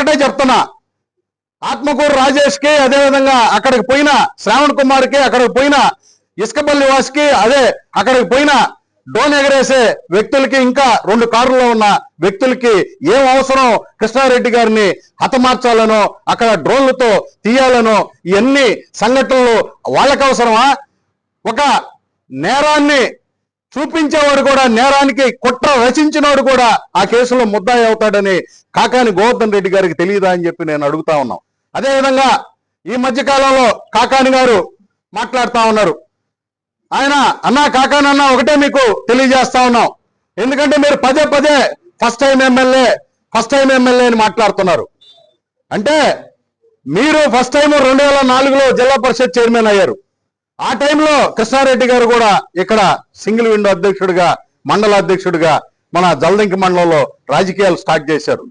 ఒక్కటే చెప్తున్నా. ఆత్మకూరు రాజేష్కి అదేవిధంగా అక్కడికి పోయిన శ్రావణ్ కుమార్కి అక్కడికి పోయిన ఇసుకపల్లి వాస్కి అదే అక్కడికి పోయిన డోన్ ఎగరేసే వ్యక్తులకి ఇంకా రెండు కారులో ఉన్న వ్యక్తులకి ఏం అవసరం కృష్ణారెడ్డి గారిని హతమార్చాలనో అక్కడ డ్రోన్లతో తీయాలనో ఇవన్నీ సంఘటనలు వాళ్ళకి అవసరమా? ఒక నేరాన్ని చూపించేవాడు కూడా నేరానికి కుట్ర రచించినవాడు కూడా ఆ కేసులో ముద్దాయి అవుతాడని కాకాని గోవర్ధన్ రెడ్డి గారికి తెలియదా అని చెప్పి నేను అడుగుతా ఉన్నాం. అదేవిధంగా ఈ మధ్య కాలంలో కాకాని గారు మాట్లాడుతూ ఉన్నారు. ఆయన అన్నా కాకాని అన్న ఒకటే మీకు తెలియజేస్తా ఉన్నాం. ఎందుకంటే మీరు పదే పదే first time MLA first time MLA అని మాట్లాడుతున్నారు. అంటే మీరు ఫస్ట్ టైం రెండు వేల నాలుగులో జిల్లా పరిషత్ చైర్మన్ అయ్యారు. ఆ టైంలో కృష్ణారెడ్డి గారు కూడా ఇక్కడ సింగిల్ విండో అధ్యక్షుడిగా మండల అధ్యక్షుడిగా మన జలదంకి మండలంలో రాజకీయాలు స్టార్ట్ చేశారు.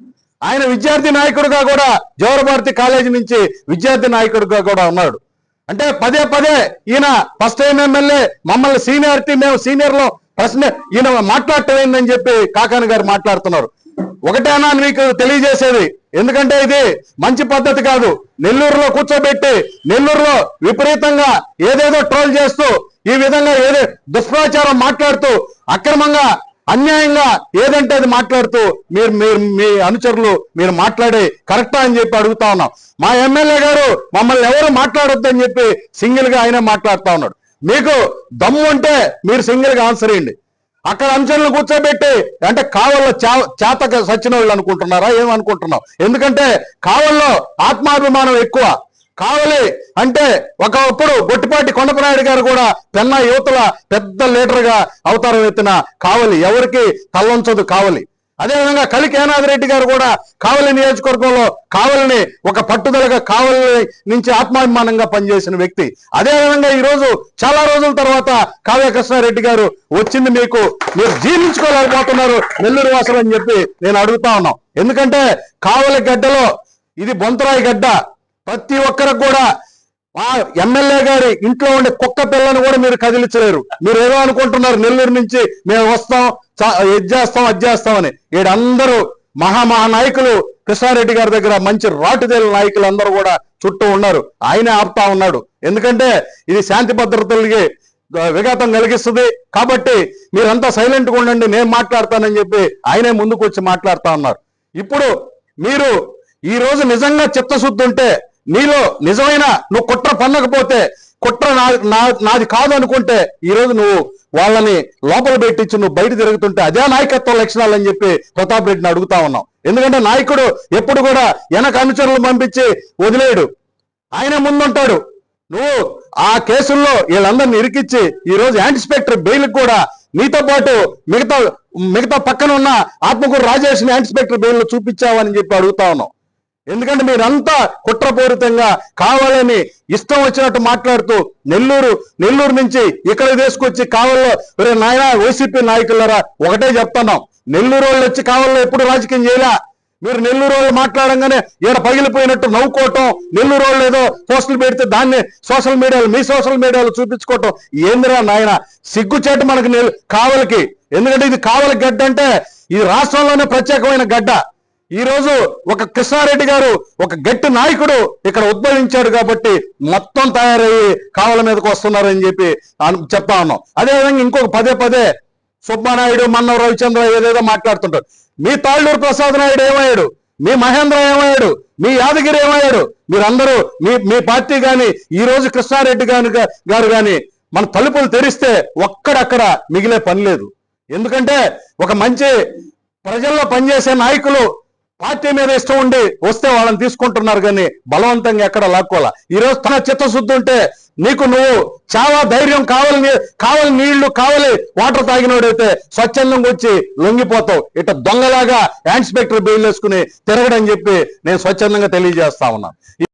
ఆయన విద్యార్థి నాయకుడిగా కూడా జవహర్భారతి కాలేజీ నుంచి విద్యార్థి నాయకుడిగా కూడా ఉన్నాడు. అంటే పదే పదే ఈయన ఫస్ట్ టైం ఎమ్మెల్యే మమ్మల్ని సీనియారిటీ మేము సీనియర్లో ప్రశ్న ఈయన మాట్లాడటం ఏందని చెప్పి కాకాని గారు మాట్లాడుతున్నారు. ఒకటేనా మీకు తెలియజేసేది. ఎందుకంటే ఇది మంచి పద్ధతి కాదు. నెల్లూరులో కూర్చోబెట్టి నెల్లూరులో విపరీతంగా ఏదేదో ట్రోల్ చేస్తూ ఈ విధంగా ఏదో దుష్ప్రచారం మాట్లాడుతూ అక్రమంగా అన్యాయంగా ఏదంటే అది మాట్లాడుతూ మీరు మీరు మీ అనుచరులు మీరు మాట్లాడే కరెక్టా అని చెప్పి అడుగుతా ఉన్నాం. మా ఎమ్మెల్యే గారు మమ్మల్ని ఎవరు మాట్లాడొద్దని చెప్పి సింగిల్గా ఆయన మాట్లాడుతా ఉన్నాడు. మీకు దమ్ము ఉంటే మీరు సింగిల్గా ఆన్సర్ ఇవ్వండి అక్కడ అంశాలను కూర్చోబెట్టి అంటే కావల్లో చేతక సచ్చిన వాళ్ళు అనుకుంటున్నారా ఏమనుకుంటున్నావు ఎందుకంటే కావల్లో ఆత్మాభిమానం ఎక్కువ. కావలి అంటే ఒకప్పుడు గొట్టిపాటి కొండపనాయుడు గారు కూడా పెన్నా యువతల పెద్ద లీడర్గా అవతారం ఎత్తిన కావలి. ఎవరికి తల్లంచదు కావలి. అదేవిధంగా కలికేనాథ్ ఏనాథరెడ్డి గారు కూడా కావలి నియోజకవర్గంలో కావలిని ఒక పట్టుదలగా కావలి నుంచి ఆత్మాభిమానంగా పనిచేసిన వ్యక్తి. అదేవిధంగా ఈరోజు చాలా రోజుల తర్వాత కావ్య కృష్ణారెడ్డి గారు వచ్చింది మీకు. మీరు జీర్ణించుకోలేకపోతున్నారు. నెల్లూరు వాసులు అని చెప్పి నేను అడుగుతా ఉన్నాం. ఎందుకంటే కావలి గడ్డలో ఇది బొంతరాయి గడ్డ. ప్రతి ఒక్కరికి కూడా ఆ ఎమ్మెల్యే గారి ఇంట్లో ఉండే కుక్క పిల్లని కూడా మీరు కదిలించలేరు. మీరు ఏదో అనుకుంటున్నారు నెల్లూరు నుంచి మేము వస్తాం చ- ఇది చేస్తాం అది చేస్తామని వీడందరూ మహా కృష్ణారెడ్డి గారి దగ్గర మంచి రాటుదేల నాయకులు అందరూ కూడా చుట్టూ ఉన్నారు. ఆయనే ఆపుతా ఉన్నాడు. ఎందుకంటే ఇది శాంతి భద్రతలకి విఘాతం కలిగిస్తుంది. కాబట్టి మీరంతా సైలెంట్గా ఉండండి నేను మాట్లాడతానని చెప్పి ఆయనే ముందుకు వచ్చి మాట్లాడుతా ఉన్నారు. ఇప్పుడు మీరు ఈ రోజు నిజంగా చిత్తశుద్ధి ఉంటే నీలో నిజమైన నువ్వు కుట్ర పన్నకపోతే కుట్ర నా నా- నాది కాదు అనుకుంటే ఈరోజు నువ్వు వాళ్ళని లోపల పెట్టించి నువ్వు బయట తిరుగుతుంటే అదే నాయకత్వ లక్షణాలు అని చెప్పి ప్రతాప్ రెడ్డిని అడుగుతా ఉన్నాం. ఎందుకంటే నాయకుడు ఎప్పుడు కూడా వెనక అనుచరులు పంపించి వదిలేయడు ఆయన ముందుంటాడు. నువ్వు ఆ కేసుల్లో వీళ్ళందరిని ఇరికిచ్చి ఈ రోజు యాంటిస్పెక్టర్ బెయిల్ కూడా నీతో పాటు మిగతా మిగతా పక్కన ఉన్న ఆత్మకూరు రాజేష్ని యాంటిస్పెక్టర్ బెయిల్ చూపించావని చెప్పి అడుగుతా ఉన్నాం. ఎందుకంటే మీరంతా కుట్రపూరితంగా కావాలని ఇష్టం వచ్చినట్టు మాట్లాడుతూ నెల్లూరు నెల్లూరు నుంచి ఇక్కడ తీసుకొచ్చి కావల్లో నాయన వైసీపీ నాయకులరా ఒకటే చెప్తున్నాం. నెల్లూరు వాళ్ళు వచ్చి కావాలో ఎప్పుడు రాజకీయం చేయలే? మీరు నెల్లూరు వాళ్ళు మాట్లాడంగానే ఈడ పగిలిపోయినట్టు నవ్వుకోవటం నెల్లూరు వాళ్ళు ఏదో పోస్టులు పెడితే దాన్ని సోషల్ మీడియాలో మీ సోషల్ మీడియాలో చూపించుకోవటం. ఏందిరా నాయన? సిగ్గుచేట మనకు కావలికి. ఎందుకంటే ఇది కావలి గడ్డ అంటే ఇది రాష్ట్రంలోనే ప్రత్యేకమైన గడ్డ. ఈ రోజు ఒక కృష్ణారెడ్డి గారు ఒక గట్టి నాయకుడు ఇక్కడ ఉద్భవించాడు కాబట్టి మొత్తం తయారయ్యి కావల మీదకి వస్తున్నారని చెప్పి చెప్తా ఉన్నాం. అదేవిధంగా ఇంకొక పదే పదే సుబ్బానాయుడు మన్న రవిచంద్ర ఏదేదో మాట్లాడుతుంటారు. మీ తాళ్ళూరు ప్రసాద్ నాయుడు ఏమయ్యాడు? మీ మహేంద్ర ఏమయ్యాడు? మీ యాదగిరి ఏమయ్యాడు? మీరందరూ మీ మీ పార్టీ కానీ ఈ రోజు కృష్ణారెడ్డి గాని గారు కానీ మన తలుపులు తెరిస్తే ఒక్కడక్కడ మిగిలే పని లేదు. ఎందుకంటే ఒక మంచి ప్రజల్లో పనిచేసే నాయకులు పార్టీ మీద ఇష్టం ఉండి వస్తే వాళ్ళని తీసుకుంటున్నారు కానీ బలవంతంగా ఎక్కడ లాక్కోవాలా? ఈ రోజు తన చిత్తశుద్ధి ఉంటే నీకు నువ్వు చాలా ధైర్యం కావాలి కావాలి నీళ్ళు కావాలి వాటర్ తాగినోడైతే స్వచ్ఛందంగా వచ్చి లొంగిపోతావు. ఇట దొంగలాగా ఇన్స్పెక్టర్ బెయిల్ వేసుకుని తిరగడని చెప్పి నేను స్వచ్ఛందంగా తెలియజేస్తా ఉన్నాను.